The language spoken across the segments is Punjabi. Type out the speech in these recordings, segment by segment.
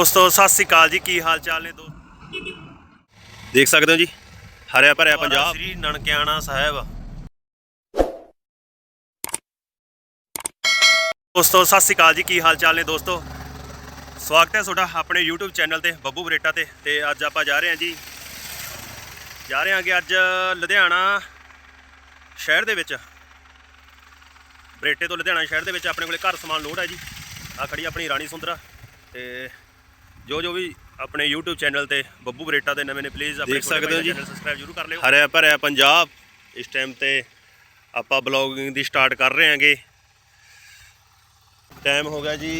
ਦੋਸਤੋ ਸਤਿ ਸ੍ਰੀ ਅਕਾਲ ਜੀ। ਕੀ ਹਾਲ ਚਾਲ ਨੇ ਦੋਸਤੋ? ਦੇਖ ਸਕਦੇ ਹੋ ਜੀ? ਹਰਿਆ ਭਰਿਆ ਪੰਜਾਬ। ਸ੍ਰੀ ਨਨਕਿਆਣਾ ਸਾਹਿਬ। ਦੋਸਤੋ ਸਤਿ ਸ੍ਰੀ ਅਕਾਲ ਜੀ। ਕੀ ਹਾਲ ਚਾਲ ਨੇ ਦੋਸਤੋ? ਸਵਾਗਤ ਹੈ ਤੁਹਾਡਾ ਆਪਣੇ YouTube ਚੈਨਲ ਤੇ ਬੱਬੂ ਬਰੇਟਾ ਤੇ। ਤੇ ਅੱਜ ਆਪਾਂ ਜਾ ਰਹੇ ਹਾਂ ਜੀ। ਜਾ ਰਹੇ ਹਾਂ ਕਿ ਅੱਜ ਲੁਧਿਆਣਾ ਸ਼ਹਿਰ ਦੇ ਵਿੱਚ। ਬਰੇਟੇ ਤੋਂ ਲੁਧਿਆਣਾ ਸ਼ਹਿਰ ਦੇ ਵਿੱਚ ਆਪਣੇ ਕੋਲੇ ਘਰ ਸਮਾਨ ਲੋਡ ਹੈ ਜੀ। ਆ ਖੜੀ ਆਪਣੀ ਰਾਣੀ ਸੁੰਦਰਾ। ਤੇ ਜੋ ਜੋ ਵੀ ਆਪਣੇ YouTube ਚੈਨਲ ਤੇ ਬੱਬੂ ਬਰੇਟਾ ਦੇ ਨਵੇਂ ਨੇ ਪਲੀਜ਼ ਆਪਣੇ ਦੇਖ ਸਕਦੇ ਹੋ ਜੀ। ਚੈਨਲ ਸਬਸਕ੍ਰਾਈਬ ਜ਼ਰੂਰ ਕਰ ਲਿਓ। ਹਰਿਆ ਭਰਿਆ ਪੰਜਾਬ। ਇਸ ਟਾਈਮ ਤੇ ਆਪਾਂ ਬਲੌਗਿੰਗ ਦੀ ਸਟਾਰਟ ਕਰ ਰਹੇ ਹਾਂਗੇ। ਟਾਈਮ ਹੋ ਗਿਆ ਜੀ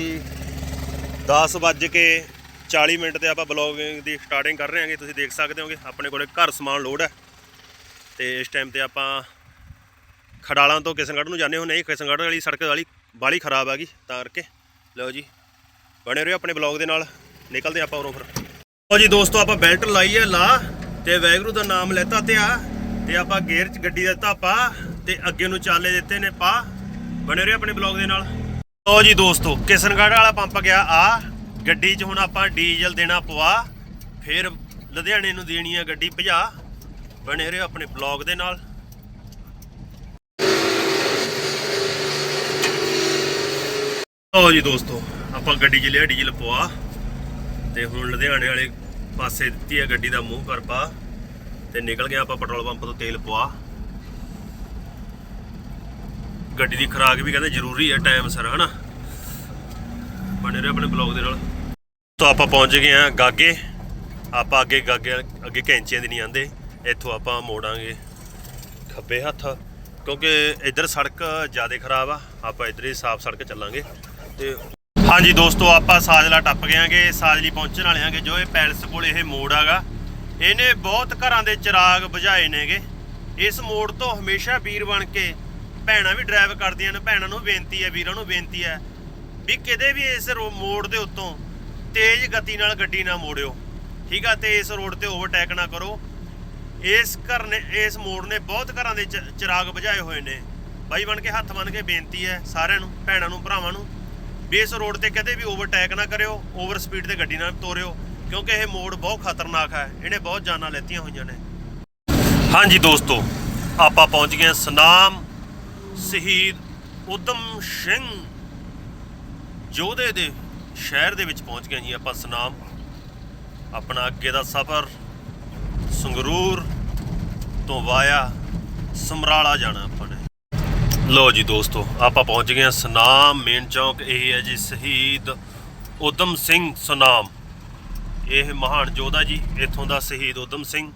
10 ਵੱਜ ਕੇ 40 ਮਿੰਟ ਤੇ ਆਪਾਂ ਬਲੌਗਿੰਗ ਦੀ ਸਟਾਰਟਿੰਗ ਕਰ ਰਹੇ ਹਾਂਗੇ। ਤੁਸੀਂ ਦੇਖ ਸਕਦੇ ਹੋਗੇ ਆਪਣੇ ਕੋਲੇ ਘਰ ਸਮਾਨ ਲੋਡ ਹੈ। ਤੇ ਇਸ ਟਾਈਮ ਤੇ ਆਪਾਂ ਖਡਾਲਾਂ ਤੋਂ ਕਿਸ਼ਨਗੜ੍ਹ ਨੂੰ ਜਾਂਦੇ ਹੋ। ਨਹੀਂ ਕਿਸ਼ਨਗੜ੍ਹ ਵਾਲੀ ਸੜਕ ਵਾਲੀ ਬਾਲੀ ਖਰਾਬ ਆ ਗਈ ਤਾਂ ਕਰਕੇ। ਲਓ ਜੀ ਬਣੇ ਰਹੋ ਆਪਣੇ ਬਲੌਗ ਦੇ ਨਾਲ। ਨਿਕਲਦੇ ਆਪਾਂ ਉਰੋਂ ਫਿਰ। ਲਓ ਜੀ ਦੋਸਤੋ, ਆਪਾਂ ਬੈਲਟ ਲਾਈ ਹੈ ਲਾ ਤੇ ਵੈਗਰੂ ਦਾ ਨਾਮ ਲੈਤਾ ਤੇ ਆ। ਤੇ ਆਪਾਂ ਗੇਅਰ ਚ ਗੱਡੀ ਦਾ ਧਾਪਾ ਤੇ ਅੱਗੇ ਨੂੰ ਚਾਲੇ ਦਿੱਤੇ ਨੇ ਪਾ ਬਣੇ ਰਹੇ ਆਪਣੇ ਬਲੌਗ ਦੇ ਨਾਲ। ਲਓ ਜੀ ਦੋਸਤੋ, ਕਿਸ਼ਨਗੜ੍ਹ ਵਾਲਾ ਪੰਪ ਗਿਆ ਆ। ਗੱਡੀ 'ਚ ਹੁਣ ਆਪਾਂ ਡੀਜ਼ਲ ਦੇਣਾ ਪਵਾ। ਫਿਰ ਲੁਧਿਆਣੇ ਨੂੰ ਦੇਣੀ ਆ ਗੱਡੀ ਭਜਾ। ਬਣੇ ਰਹੇ ਆਪਣੇ ਬਲੌਗ ਦੇ ਨਾਲ। ਲਓ ਜੀ ਦੋਸਤੋ, ਆਪਾਂ ਗੱਡੀ 'ਚ ਲਿਆ, ਡੀਜ਼ਲ ਪਵਾ। ਤੇ ਹੁਣ ਲੁਧਿਆਣੇ ਵਾਲੇ ਪਾਸੇ ਦਿੱਤੀ ਹੈ ਗੱਡੀ ਦਾ ਮੂੰਹ ਕਰ ਪਾ ਤੇ ਨਿਕਲ ਗਿਆ ਆਪਾਂ ਪੈਟਰੋਲ ਪੰਪ ਤੋਂ ਤੇਲ ਪਵਾ। ਗੱਡੀ ਦੀ ਖਰਾਕ ਵੀ ਕਹਿੰਦੇ ਜ਼ਰੂਰੀ ਹੈ ਟਾਈਮ ਸਿਰ, ਹਨਾ? ਬਣੇ ਰਹੇ ਆਪਣੇ ਬਲੌਗ ਦੇ ਨਾਲ। ਤੋਂ ਆਪਾਂ ਪਹੁੰਚ ਗਏ ਆ ਗਾਗੇ। ਆਪਾਂ ਅੱਗੇ ਗਾਗੇ ਅੱਗੇ ਕੈਂਚੀਆਂ ਦੀ ਨਹੀਂ ਆਂਦੇ। ਇੱਥੋਂ ਆਪਾਂ ਮੋੜਾਂਗੇ ਖੱਬੇ ਹੱਥ। ਕਿਉਂਕਿ ਇੱਧਰ ਸੜਕ ਜ਼ਿਆਦਾ ਖਰਾਬ ਆ। ਆਪਾਂ ਇੱਧਰ ਹੀ ਸਾਫ਼ ਸੜਕ ਚੱਲਾਂਗੇ। ਤੇ ਹਾਂਜੀ ਦੋਸਤੋ, ਆਪਾਂ ਸਾਜਲਾ ਟੱਪ ਗਏ ਆਂਗੇ ਸਾਜਲੀ ਪਹੁੰਚਣ ਵਾਲੇ ਆਂਗੇ ਜੋ ਇਹ ਪੈਲਸ ਕੋਲ ਇਹ ਮੋੜ ਆਗਾ। ਇਹਨੇ ਬਹੁਤ ਘਰਾਂ ਦੇ ਚਿਰਾਗ ਬੁਝਾਏ ਨੇਗੇ। ਇਸ ਮੋੜ ਤੋਂ ਹਮੇਸ਼ਾ ਵੀਰ ਬਣ ਕੇ ਭੈਣਾਂ ਵੀ ਡਰਾਈਵ ਕਰਦੀਆਂ ਨੇ, ਭੈਣਾਂ ਨੂੰ ਬੇਨਤੀ ਹੈ, ਵੀਰਾਂ ਨੂੰ ਬੇਨਤੀ ਹੈ ਵੀ ਕਿਤੇ ਵੀ ਇਸ ਰੋ- ਮੋੜ ਦੇ ਉੱਤੋਂ ਤੇਜ਼ ਗਤੀ ਨਾਲ ਗੱਡੀ ਨਾ ਮੋੜਿਓ। ਠੀਕ ਆ, ਤੇ ਇਸ ਰੋਡ ਤੇ ਓਵਰਟੇਕ ਨਾ ਕਰੋ। ਇਸ ਘਰ ਨੇ, ਇਸ ਮੋੜ ਨੇ ਬਹੁਤ ਘਰਾਂ ਦੇ ਚ- ਚਿਰਾਗ ਬੁਝਾਏ ਹੋਏ ਨੇ। ਬਾਈ ਬਣ ਕੇ ਹੱਥ ਬਣ ਕੇ ਬੇਨਤੀ ਹੈ ਸਾਰਿਆਂ ਨੂੰ, ਭੈਣਾਂ ਨੂੰ, ਭਰਾਵਾਂ ਨੂੰ। ਵੀ ਇਸ ਰੋਡ ਤੇ ਕਦੇ ਵੀ ਓਵਰਟੇਕ ਨਾ ਕਰਿਓ ਓਵਰ ਸਪੀਡ ਤੇ ਗੱਡੀ ਨਾ ਤੋਰਿਓ, ਕਿਉਂਕਿ ਇਹ ਮੋੜ ਬਹੁਤ ਖਤਰਨਾਕ ਹੈ, ਇਹਨੇ ਬਹੁਤ ਜਾਨਾਂ ਲੈਤੀਆਂ ਹੋਈਆਂ ਨੇ। ਹਾਂਜੀ ਦੋਸਤੋ, ਆਪਾਂ ਪਹੁੰਚ ਗਏ ਹਾਂ ਸਨਾਮ ਸ਼ਹੀਦ ਉਦਮ ਸਿੰਘ ਯੋਧੇ ਦੇ ਸ਼ਹਿਰ ਦੇ ਵਿੱਚ ਪਹੁੰਚ ਗਏ ਜੀ ਆਪਾਂ ਸਨਾਮ। ਆਪਣਾ ਅੱਗੇ ਦਾ ਸਫ਼ਰ ਸੰਗਰੂਰ ਤੋਂ ਵਾਇਆ ਸਮਰਾਲਾ ਜਾਣਾ ਆਪਾਂ ਨੇ। ਲੋ ਜੀ ਦੋਸਤੋ, ਆਪਾਂ ਪਹੁੰਚ ਗਏ ਹਾਂ ਸਨਾਮ, ਮੇਨ ਚੌਂਕ ਇਹ ਹੈ ਜੀ ਸ਼ਹੀਦ ਉਦਮ ਸਿੰਘ ਸਨਾਮ। ਇਹ ਮਹਾਨ ਯੋਧਾ ਜੀ, ਇੱਥੋਂ ਦਾ ਸ਼ਹੀਦ ਉਦਮ ਸਿੰਘ।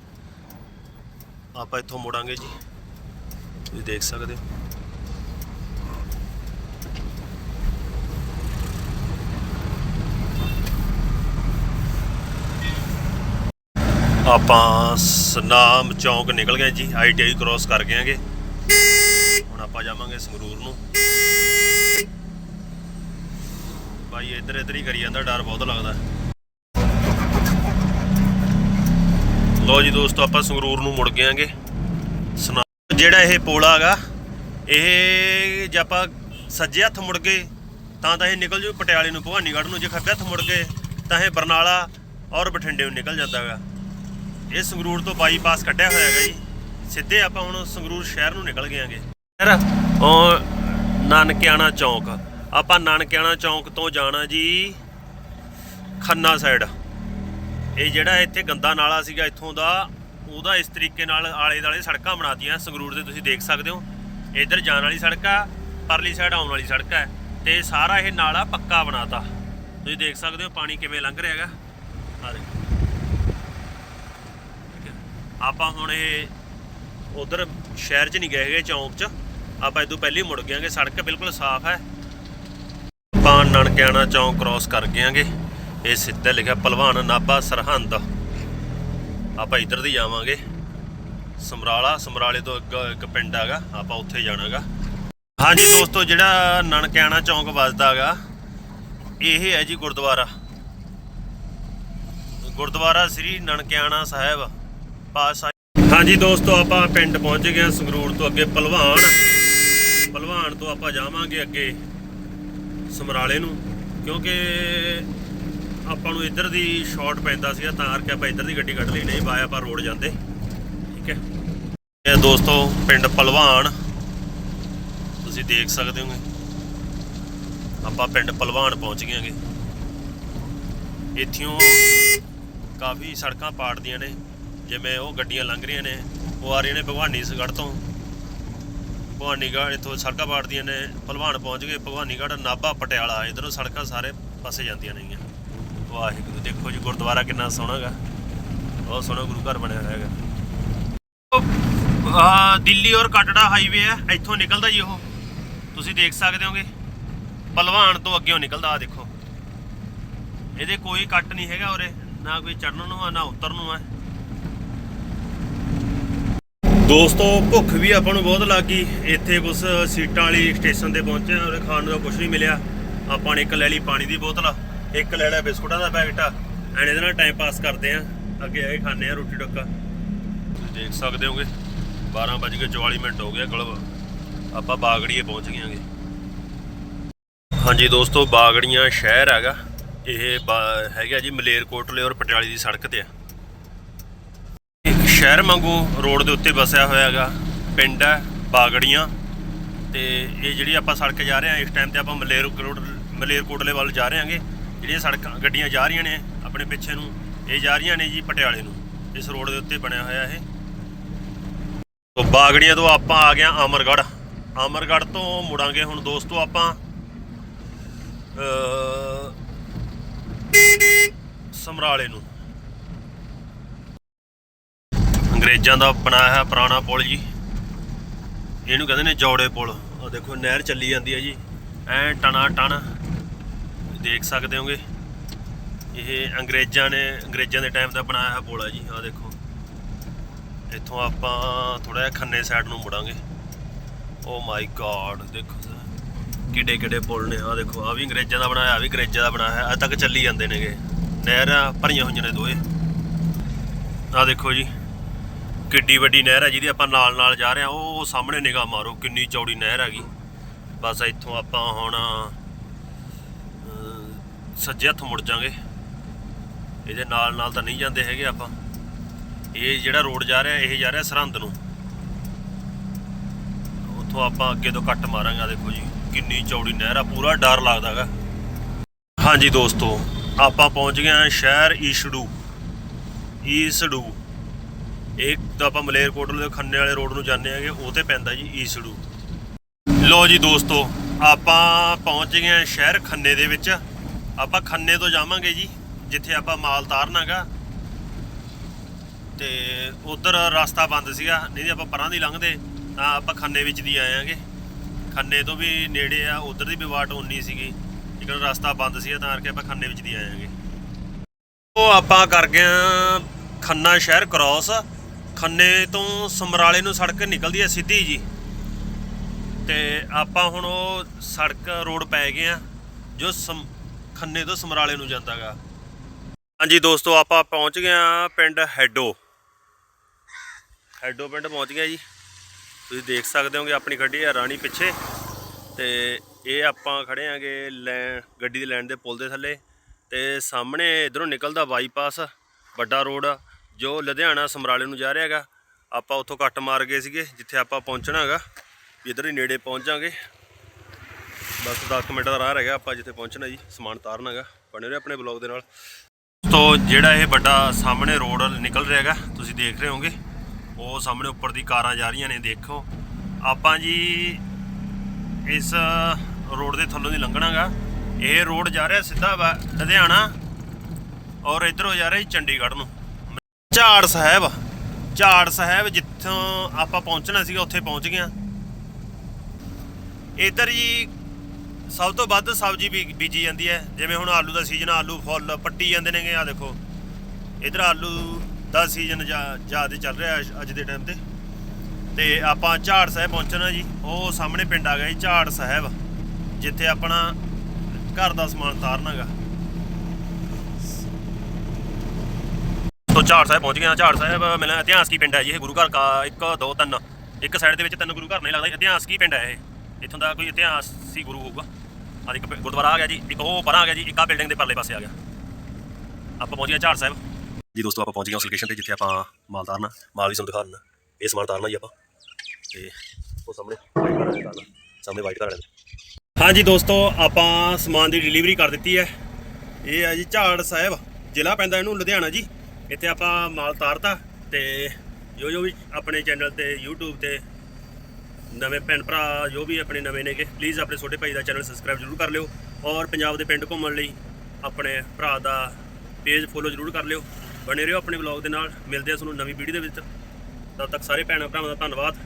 ਆਪਾਂ ਇੱਥੋਂ ਮੁੜਾਂਗੇ ਜੀ। ਤੁਸੀਂ ਦੇਖ ਸਕਦੇ ਹੋ। ਆਪਾਂ ਸਨਾਮ ਚੌਂਕ ਨਿਕਲ ਗਏ ਜੀ ਆਈਟੀਆਈ ਕ੍ਰਾਸ ਕਰ ਗਏ ਆਂਗੇ। ਹੁਣ ਆਪਾਂ ਜਾਵਾਂਗੇ ਸੰਗਰੂਰ ਨੂੰ। ਬਾਈ ਇੱਧਰ ਇੱਧਰ ਹੀ ਕਰੀ ਜਾਂਦਾ, ਡਰ ਬਹੁਤ ਲੱਗਦਾ। ਲੋ ਜੀ ਦੋਸਤੋ, ਆਪਾਂ ਸੰਗਰੂਰ ਨੂੰ ਮੁੜ ਗਏ ਆਂਗੇ। ਜਿਹੜਾ ਇਹ ਪੋਲਾ ਹੈਗਾ, ਇਹ ਜੇ ਆਪਾਂ ਸੱਜੇ ਹੱਥ ਮੁੜ ਗਏ, ਤਾਂ ਤਾਂ ਇਹ ਨਿਕਲ ਜੂ ਪਟਿਆਲੇ ਨੂੰ, ਭਵਾਨੀਗੜ੍ਹ ਨੂੰ। ਜੇ ਖੱਬੇ ਹੱਥ ਮੁੜ ਗਏ, ਤਾਂ ਇਹ ਬਰਨਾਲਾ ਔਰ ਬਠਿੰਡੇ ਨੂੰ ਨਿਕਲ ਜਾਂਦਾ ਹੈਗਾ। ਇਹ ਸੰਗਰੂਰ ਤੋਂ ਬਾਈਪਾਸ ਕੱਢਿਆ ਹੋਇਆ ਹੈਗਾ ਜੀ। ਸਿੱਧੇ ਆਪਾਂ ਹੁਣ ਸੰਗਰੂਰ ਸ਼ਹਿਰ ਨੂੰ ਨਿਕਲ ਗਏ ਆਂਗੇ। ਸਰ, ਉਹ ਨਾਨਕਿਆਣਾ ਚੌਂਕ। ਆਪਾਂ ਨਾਨਕਿਆਣਾ ਚੌਂਕ ਤੋਂ ਜਾਣਾ ਜੀ ਖੰਨਾ ਸਾਈਡ ਇਹ ਜਿਹੜਾ ਇੱਥੇ ਗੰਦਾ ਨਾਲਾ ਸੀਗਾ ਇੱਥੋਂ ਦਾ, ਉਹਦਾ ਇਸ ਤਰੀਕੇ ਨਾਲ ਆਲੇ ਦਾਲੇ ਸੜਕਾਂ ਬਣਾਤੀਆਂ। ਸੰਗਰੂਰ ਦੇ ਤੁਸੀਂ ਦੇਖ ਸਕਦੇ ਹੋ। ਇੱਧਰ ਜਾਣ ਵਾਲੀ ਸੜਕ ਆ, ਪਰਲੀ ਸਾਈਡ ਆਉਣ ਵਾਲੀ ਸੜਕ ਹੈ ਤੇ ਸਾਰਾ ਇਹ ਨਾਲਾ ਪੱਕਾ ਬਣਾਤਾ। ਤੁਸੀਂ ਦੇਖ ਸਕਦੇ ਹੋ ਪਾਣੀ ਕਿਵੇਂ ਲੰਘ ਰਿਹਾ ਹੈਗਾ। ਆ ਦੇਖੋ। ਠੀਕ ਹੈ। ਆਪਾਂ ਹੁਣ ਇਹ ਉਧਰ ਸ਼ਹਿਰ 'ਚ ਨਹੀਂ ਗਏ ਹੈਗੇ, ਚੌਂਕ 'ਚ। ਆਪਾਂ ਇਦੋਂ ਪਹਿਲੇ ਮੁੜ ਗਏਾਂਗੇ, ਸੜਕ ਬਿਲਕੁਲ ਸਾਫ਼ ਹੈ। ਆਪਾਂ ਨਨਕਿਆਣਾ ਚੌਂਕ ਕ੍ਰਾਸ ਕਰ ਗਿਆਂਗੇ ਇਹ ਸਿੱਧਾ ਲਿਖਿਆ ਪਹਿਲਵਾਨ ਨਾਭਾ ਸਰਹੰਦ। ਆਪਾਂ ਇੱਧਰ ਦੀ ਜਾਵਾਂਗੇ ਸਮਰਾਲਾ, ਸਮਰਾਲੇ ਤੋਂ ਇੱਕ ਪਿੰਡ ਹੈਗਾ, ਆਪਾਂ ਉੱਥੇ ਜਾਣਾਗਾ। ਹਾਂਜੀ ਦੋਸਤੋ, ਜਿਹੜਾ ਨਨਕਿਆਣਾ ਚੌਂਕ ਵੱਜਦਾ ਹੈਗਾ, ਇਹ ਹੈ ਜੀ ਗੁਰਦੁਆਰਾ। ਗੁਰਦੁਆਰਾ ਸ੍ਰੀ ਨਨਕਿਆਣਾ ਸਾਹਿਬ ਪਾਸ ਹਾਂਜੀ ਦੋਸਤੋ, ਆਪਾਂ ਪਿੰਡ ਪਹੁੰਚ ਗਏ ਹਾਂ ਸੰਗਰੂਰ ਤੋਂ ਅੱਗੇ ਪਹਿਲਵਾਨ। ਪਹਿਲਵਾਨ ਤੋਂ ਆਪਾਂ ਜਾਵਾਂਗੇ ਅੱਗੇ ਸਮਰਾਲੇ ਨੂੰ, ਕਿਉਂਕਿ ਆਪਾਂ ਨੂੰ ਇੱਧਰ ਦੀ ਸ਼ਾਰਟ ਪੈਂਦਾ ਸੀਗਾ, ਤਾਂ ਕਰਕੇ ਆਪਾਂ ਇੱਧਰ ਦੀ ਗੱਡੀ ਕੱਢ ਲਈ, ਨਹੀਂ ਬਾਇਆ ਆਪਾਂ ਰੋਡ ਜਾਂਦੇ। ਠੀਕ ਹੈ? ਇਹ ਦੋਸਤੋ, ਪਿੰਡ ਪਲਵਾਨ। ਤੁਸੀਂ ਦੇਖ ਸਕਦੇ ਹੋਗੇ। ਆਪਾਂ ਪਿੰਡ ਪਲਵਾਨ ਪਹੁੰਚ ਗਏ ਇੱਥੋਂ ਕਾਫੀ ਸੜਕਾਂ ਪਾੜਦੀਆਂ ਨੇ, ਜਿਵੇਂ ਉਹ ਗੱਡੀਆਂ ਲੰਘ ਰਹੀਆਂ ਨੇ, ਉਹ ਆ ਰਹੀਆਂ ਨੇ ਭਗਵਾਨੀ ਭਗਵਾਨੀਗੜ੍ਹ ਤੋਂ। ਭਵਾਨੀਗੜ੍ਹ, ਇੱਥੋਂ ਸੜਕਾਂ ਪਾੜਦੀਆਂ ਨੇ, ਭਲਵਾਨ ਪਹੁੰਚ ਗਏ, ਭਵਾਨੀਗੜ੍ਹ, ਨਾਭਾ, ਪਟਿਆਲਾ, ਇਧਰੋਂ ਸੜਕਾਂ ਸਾਰੇ ਪਾਸੇ ਜਾਂਦੀਆਂ ਨੇਗੀਆਂ। ਵਾਹਿਗੁਰੂ, ਦੇਖੋ ਜੀ, ਗੁਰਦੁਆਰਾ ਕਿੰਨਾ ਸੋਹਣਾ ਗਾ। ਬਹੁਤ ਸੋਹਣਾ ਗੁਰੂ ਘਰ ਬਣਿਆ ਹੋਇਆ ਹੈਗਾ। ਆ, ਦਿੱਲੀ ਔਰ ਕਟੜਾ ਹਾਈਵੇ ਹੈ ਇੱਥੋਂ ਨਿਕਲਦਾ ਜੀ ਉਹ। ਤੁਸੀਂ ਦੇਖ ਸਕਦੇ ਹੋਗੇ, ਭਲਵਾਨ ਤੋਂ ਅੱਗੇੋਂ ਨਿਕਲਦਾ ਆ ਦੇਖੋ। ਇਹਦੇ ਕੋਈ ਕੱਟ ਨਹੀਂ ਹੈਗਾ ਉਰੇ, ਨਾ ਕੋਈ ਚੜਨ ਨੂੰ ਆ, ਨਾ ਉਤਰਨ ਨੂੰ ਆ। ਦੋਸਤੋ, ਭੁੱਖ ਵੀ ਆਪਾਂ ਨੂੰ ਬਹੁਤ ਲੱਗ। ਗਈ ਇੱਥੇ ਕੁਛ ਸੀਟਾਂ ਵਾਲੀ ਸਟੇਸ਼ਨ ਤੇ ਪਹੁੰਚੇ ਔਰ ਖਾਣ ਨੂੰ ਕੁਝ ਨਹੀਂ ਮਿਲਿਆ। ਆਪਾਂ ਨੇ ਇੱਕ ਲੈ ਲਈ ਪਾਣੀ ਦੀ ਬੋਤਲ, ਇੱਕ ਲੈ ਲਿਆ ਬਿਸਕੁਟਾਂ ਦਾ ਪੈਕਟ ਐਂਡ ਇਹਦੇ ਨਾਲ ਟਾਈਮ ਪਾਸ ਕਰਦੇ ਆ ਅੱਗੇ ਆ ਕੇ ਖਾਣੇ ਆ ਰੋਟੀ ਟੁੱਕਾ। ਤੁਸੀਂ ਦੇਖ ਸਕਦੇ ਹੋਗੇ 12:44 ਮਿੰਟ ਹੋ ਗਿਆ ਕਲਬ। ਆਪਾਂ ਬਾਗੜੀਏ ਪਹੁੰਚ ਗਏ ਹਾਂਗੇ। ਹਾਂਜੀ ਦੋਸਤੋ, ਬਾਗੜੀਆਂ ਸ਼ਹਿਰ ਹੈਗਾ। ਇਹ ਬਾ- ਹੈਗਾ ਜੀ ਮਲੇਰਕੋਟਲੇ ਔਰ ਪਟਿਆਲੇ ਦੀ ਸੜਕ ਤੇ ਆ। ਸ਼ਹਿਰ ਵਾਂਗੂ ਰੋਡ ਦੇ ਉੱਤੇ ਵਸਿਆ ਹੋਇਆ ਹੈਗਾ ਪਿੰਡ ਹੈ, ਬਾਗੜੀਆਂ। ਤੇ ਇਹ ਜਿਹੜੀ ਆਪਾਂ ਸੜਕ ਜਾ ਰਹੇ ਹਾਂ, ਇਸ ਟਾਈਮ ਤੇ ਆਪਾਂ ਮਲੇਰਕੋਟ ਮਲੇਰਕੋਟਲੇ ਵੱਲ ਜਾ ਰਹੇ ਹਾਂਗੇ। ਜਿਹੜੀਆਂ ਸੜਕਾਂ, ਗੱਡੀਆਂ ਜਾ ਰਹੀਆਂ ਨੇ, ਆਪਣੇ ਪਿੱਛੇ ਨੂੰ, ਇਹ ਜਾ ਰਹੀਆਂ ਨੇ ਜੀ ਪਟਿਆਲੇ ਨੂੰ। ਇਸ ਰੋਡ ਦੇ ਉੱਤੇ ਬਣਿਆ ਹੋਇਆ ਇਹ। ਤੋਂ ਬਾਗੜੀਆਂ ਤੋਂ ਆਪਾਂ ਆ ਗਏ ਹਾਂ ਅਮਰਗੜ੍ਹ। ਅਮਰਗੜ੍ਹ ਤੋਂ ਮੁੜਾਂਗੇ ਹੁਣ ਦੋਸਤੋ ਆਪਾਂ। ਸਮਰਾਲੇ ਨੂੰ। ਅੰਗਰੇਜ਼ਾਂ ਦਾ ਬਣਾਇਆ ਹੋਇਆ ਪੁਰਾਣਾ ਪੁਲ ਜੀ। ਇਹਨੂੰ ਕਹਿੰਦੇ ਨੇ ਜੌੜੇ ਪੁਲ। ਆ ਦੇਖੋ, ਨਹਿਰ ਚੱਲੀ ਜਾਂਦੀ ਹੈ ਜੀ। ਐ ਟਣਾ ਟਣ। ਦੇਖ ਸਕਦੇ ਹੋਗੇ। ਇਹ ਅੰਗਰੇਜ਼ਾਂ ਨੇ, ਅੰਗਰੇਜ਼ਾਂ ਦੇ ਟਾਈਮ ਦਾ ਬਣਾਇਆ ਹੋਇਆ ਪੁਲ ਹੈ ਜੀ। ਆ ਦੇਖੋ। ਇੱਥੋਂ ਆਪਾਂ ਥੋੜਾ ਜਿਹਾ ਖੰਨੇ ਸਾਈਡ ਨੂੰ ਮੁੜਾਂਗੇ। ਓ ਮਾਈ ਗॉड ਦੇਖੋ ਕਿੱਡੇ ਕਿੱਡੇ ਪੁਲ ਨੇ। ਆ ਦੇਖੋ ਆ ਵੀ ਅੰਗਰੇਜ਼ਾਂ ਦਾ ਬਣਾਇਆ ਆ ਵੀ ਅੰਗਰੇਜ਼ਾਂ ਦਾ ਬਣਾਇਆ। ਹੈ ਅੱਜ ਤੱਕ ਚੱਲੀ ਜਾਂਦੇ ਨੇਗੇ। ਨਹਿਰਾਂ ਭਰੀਆਂ ਹੋਈਆਂ ਨੇ ਦੋਏ ਆ ਦੇਖੋ ਜੀ। ਕਿੱਡੀ ਵੱਡੀ ਨਹਿਰ ਹੈ ਜਿਹਦੀ ਆਪਾਂ ਨਾਲ ਨਾਲ ਜਾ ਰਹੇ ਹਾਂ, ਉਹ ਸਾਹਮਣੇ ਨਿਗਾਹ ਮਾਰੋ, ਕਿੰਨੀ ਚੌੜੀ ਨਹਿਰ ਹੈਗੀ ਬਸ ਇੱਥੋਂ ਆਪਾਂ ਹੁਣ ਸੱਜੇ ਹੱਥ ਮੁੜ ਜਾਾਂਗੇ ਇਹਦੇ ਨਾਲ ਨਾਲ ਤਾਂ ਨਹੀਂ ਜਾਂਦੇ ਹੈਗੇ ਆਪਾਂ। ਇਹ ਜਿਹੜਾ ਰੋਡ ਜਾ ਰਿਹਾ, ਇਹ ਜਾ ਰਿਹਾ ਸਰਹੰਦ ਨੂੰ। ਉੱਥੋਂ ਆਪਾਂ ਅੱਗੇ ਤੋਂ ਕੱਟ ਮਾਰਾਂਗੇ, ਆਹ ਦੇਖੋ ਜੀ, ਕਿੰਨੀ ਚੌੜੀ ਨਹਿਰ ਆ, ਪੂਰਾ ਡਰ ਲੱਗਦਾ ਹੈਗਾ। ਹਾਂਜੀ ਦੋਸਤੋ, ਆਪਾਂ ਪਹੁੰਚ ਗਏ ਹਾਂ ਸ਼ਹਿਰ ਈਸ਼ੜੂ। ਈਸੜੂ। ਇਹ ਤਾਂ ਆਪਾਂ ਮਲੇਰਕੋਟਲੇ ਦੇ ਖੰਨੇ ਵਾਲੇ ਰੋਡ ਨੂੰ ਜਾਂਦੇ ਆਂਗੇ ਉਹ ਤੇ ਪੈਂਦਾ ਜੀ ਈਸੜੂ। ਲੋ ਜੀ ਦੋਸਤੋ, ਆਪਾਂ ਪਹੁੰਚ ਗਏ ਹਾਂ ਸ਼ਹਿਰ ਖੰਨੇ ਦੇ ਵਿੱਚ। ਆਪਾਂ ਖੰਨੇ ਤੋਂ ਜਾਵਾਂਗੇ ਜੀ, ਜਿੱਥੇ ਆਪਾਂ ਮਾਲ ਤਾਰਨਾਗਾ। ਤੇ ਉਧਰ ਰਸਤਾ ਬੰਦ ਸੀਗਾ, ਨਹੀਂ ਤੇ ਆਪਾਂ ਪਰਾਂ ਦੀ ਲੰਘਦੇ, ਤਾਂ ਆਪਾਂ ਖੰਨੇ ਵਿੱਚ ਦੀ ਆਏ ਖੰਨੇ ਤੋਂ ਵੀ ਨੇੜੇ ਆ, ਉਧਰ ਦੀ ਵੀ ਵਾਟ ਉਨੀ ਸੀਗੀ। ਲੇਕਿਨ ਰਸਤਾ ਬੰਦ ਸੀਗਾ, ਤਾਂ ਕਰਕੇ ਆਪਾਂ ਖੰਨੇ ਵਿੱਚ ਦੀ ਆਏ ਉਹ ਆਪਾਂ ਕਰ ਗਏ ਆਂ ਖੰਨਾ ਸ਼ਹਿਰ ਕ੍ਰਾਸ ਖੰਨੇ ਤੋਂ ਸਮਰਾਲੇ ਨੂੰ ਸੜਕ ਨਿਕਲਦੀ ਹੈ ਸਿੱਧੀ ਜੀ। ਤੇ ਆਪਾਂ ਹੁਣ ਉਹ ਸੜਕ ਰੋਡ ਪੈ ਗਏ ਆ ਜੋ ਸਮ- ਖੰਨੇ ਤੋਂ ਸਮਰਾਲੇ ਨੂੰ ਜਾਂਦਾਗਾ ਹਾਂਜੀ ਦੋਸਤੋ ਆਪਾਂ ਪਹੁੰਚ ਗਏ ਆ ਪਿੰਡ ਹੈਡੋ। ਹੈਡੋ ਪਿੰਡ ਪਹੁੰਚ ਗਿਆ ਜੀ। ਤੁਸੀਂ ਦੇਖ ਸਕਦੇ ਹੋਗੇ ਆਪਣੀ ਗੱਡੀ ਆ ਰਾਣੀ ਪਿੱਛੇ। ਤੇ ਇਹ ਆਪਾਂ ਖੜੇ ਆਂਗੇ ਲੈ ਗੱਡੀ ਦੀ ਲੈਣ ਦੇ ਪੁਲ ਦੇ ਥੱਲੇ। ਤੇ ਸਾਹਮਣੇ ਇਧਰੋਂ ਨਿਕਲਦਾ ਬਾਈਪਾਸ ਵੱਡਾ ਰੋਡ ਆ, ਜੋ ਲੁਧਿਆਣਾ ਸਮਰਾਲੇ ਨੂੰ ਜਾ ਰਿਹਾ ਹੈਗਾ ਆਪਾਂ ਉੱਥੋਂ ਕੱਟ ਮਾਰ ਗਏ ਸੀਗੇ, ਜਿੱਥੇ ਆਪਾਂ ਪਹੁੰਚਣਾ ਹੈਗਾ ਇਧਰ ਹੀ ਨੇੜੇ ਪਹੁੰਚ ਜਾਾਂਗੇ ਬਸ 10 ਮਿੰਟ ਦਾ ਰਾਹ ਰਹਿ ਗਿਆ ਆਪਾਂ ਜਿੱਥੇ ਪਹੁੰਚਣਾ ਜੀ, ਸਮਾਨ ਤਾਰਨਾ ਹੈਗਾ ਬਣੇ ਰਹੇ ਆਪਣੇ ਬਲੌਗ ਦੇ ਨਾਲ। ਤੋਂ ਜਿਹੜਾ ਇਹ ਵੱਡਾ ਸਾਹਮਣੇ ਰੋਡ ਨਿਕਲ ਰਿਹਾ ਹੈਗਾ ਤੁਸੀਂ ਦੇਖ ਰਹੇ ਹੋਗੇ ਉਹ ਸਾਹਮਣੇ ਉੱਪਰ ਦੀ ਕਾਰਾਂ ਜਾ ਰਹੀਆਂ ਨੇ, ਦੇਖੋ। ਆਪਾਂ ਜੀ ਇਸ ਰੋਡ ਦੇ ਥੱਲੋਂ ਦੀ ਲੰਘਣਾਗਾ। ਇਹ ਰੋਡ ਜਾ ਰਿਹਾ ਸਿੱਧਾ ਵਾ- ਲੁਧਿਆਣਾ ਔਰ ਇਧਰੋਂ ਜਾ ਰਿਹਾ ਚੰਡੀਗੜ੍ਹ ਨੂੰ। ਝਾੜ ਸਾਹਿਬ ਝਾੜ ਸਾਹਿਬ ਜਿੱਥੋਂ ਆਪਾਂ ਪਹੁੰਚਣਾ ਸੀਗਾ, ਉੱਥੇ ਪਹੁੰਚ ਗਏ ਹਾਂ। ਇਧਰ ਜੀ ਸਭ ਤੋਂ ਵੱਧ ਸਬਜ਼ੀ ਬੀ- ਬੀਜੀ ਜਾਂਦੀ ਹੈ। ਜਿਵੇਂ ਹੁਣ ਆਲੂ ਦਾ ਸੀਜ਼ਨ ਆਲੂ ਫੁੱਲ ਪੱਟੀ ਜਾਂਦੇ ਨੇਗੇ ਆ ਦੇਖੋ। ਇਧਰ ਆਲੂ ਦਾ ਸੀਜ਼ਨ ਜ਼ਿਆਦਾ ਚੱਲ ਰਿਹਾ ਅੱਜ- ਅੱਜ ਦੇ ਟਾਈਮ ਤੇ। ਤੇ ਆਪਾਂ ਝਾੜ ਸਾਹਿਬ ਪਹੁੰਚਣਾ ਜੀ। ਉਹ ਸਾਹਮਣੇ ਪਿੰਡ ਆ ਗਿਆ ਜੀ, ਝਾੜ ਸਾਹਿਬ। ਜਿੱਥੇ ਆਪਣਾ ਘਰ ਦਾ ਸਮਾਨ ਤਾਰਨਾਗਾ। ਝਾੜ ਸਾਹਿਬ ਪਹੁੰਚ ਗਏ ਹਾਂ। ਝਾੜ ਸਾਹਿਬ ਮਿਲਿਆ ਇਤਿਹਾਸ ਕੀ ਪਿੰਡ ਹੈ ਜੀ? ਇਹ ਗੁਰੂ ਘਰ ਕਾ 1 2 3 ਇੱਕ ਸਾਈਡ ਦੇ ਵਿੱਚ ਤਿੰਨ ਗੁਰੂ ਘਰ ਨਹੀਂ ਲੱਗਦਾ। ਇਤਿਹਾਸ ਕੀ ਪਿੰਡ ਹੈ ਇਹ? ਇੱਥੋਂ ਦਾ ਕੋਈ ਇਤਿਹਾਸੀ ਗੁਰੂ ਹੋਊਗਾ? ਆ ਇੱਕ ਗੁਰਦੁਆਰਾ ਆ ਗਿਆ ਜੀ। ਇੱਕ ਉਹ ਪਰਾਂ ਆ ਗਿਆ ਜੀ। ਇੱਕ ਆ ਬਿਲਡਿੰਗ ਦੇ ਪਰਲੇ ਪਾਸੇ ਆ ਗਿਆ। ਆਪਾਂ ਪਹੁੰਚ ਗਏ ਝਾੜ ਸਾਹਿਬ। ਜੀ ਦੋਸਤੋ, ਆਪਾਂ ਪਹੁੰਚ ਗਏ ਉਸ ਲੋਕੇਸ਼ਨ ਤੇ, ਜਿੱਥੇ ਆਪਾਂ ਮਾਲ ਤਾਰਨਾ, ਮਾਲ ਵੀ ਤੁਹਾਨੂੰ ਦਿਖਾ ਇਹ ਸਮਾਨ ਤਾਰਨਾ ਜੀ ਆਪਾਂ। ਤੇ ਉਹ ਸਾਹਮਣੇ ਵਾਈਟ ਕਲਰ ਦਾ ਸਾਹਮਣੇ ਵਾਈਟ ਕਲਰ ਦਾ। ਹਾਂਜੀ ਦੋਸਤੋ, ਆਪਾਂ ਸਮਾਨ ਦੀ ਡਿਲੀਵਰੀ ਕਰ ਦਿੱਤੀ ਹੈ। ਇਹ ਹੈ ਜੀ ਝਾੜ ਸਾਹਿਬ। ਜ਼ਿਲ੍ਹਾ ਪੈਂਦਾ ਇਹਨੂੰ ਲੁਧਿਆਣਾ ਜੀ। ਇੱਥੇ ਆਪਾਂ ਮਾਲ ਤਾਰਤਾ ਤੇ ਜੋ ਜੋ ਵੀ ਆਪਣੇ ਚੈਨਲ ਤੇ, YouTube ਤੇ, ਨਵੇਂ ਭੈਣ ਭਰਾ, ਜੋ ਵੀ ਆਪਣੇ ਨਵੇਂ ਨੇਗੇ ਪਲੀਜ਼ ਆਪਣੇ ਛੋਟੇ ਭਾਈ ਦਾ ਚੈਨਲ ਸਬਸਕ੍ਰਾਈਬ ਜ਼ਰੂਰ ਕਰ ਲਿਓ ਔਰ ਪੰਜਾਬ ਦੇ ਪਿੰਡ ਘੁੰਮਣ ਲਈ ਆਪਣੇ ਭਰਾ ਦਾ ਪੇਜ ਫੋਲੋ ਜ਼ਰੂਰ ਕਰ ਲਿਓ। ਬਣੇ ਰਹੋ ਆਪਣੇ ਵਲੌਗ ਦੇ ਨਾਲ। ਮਿਲਦੇ ਆ ਤੁਹਾਨੂੰ ਨਵੀਂ ਵੀਡੀਓ ਦੇ ਵਿੱਚ। ਤਦ ਤੱਕ ਸਾਰੇ ਭੈਣਾਂ ਭਰਾਵਾਂ ਦਾ ਧੰਨਵਾਦ।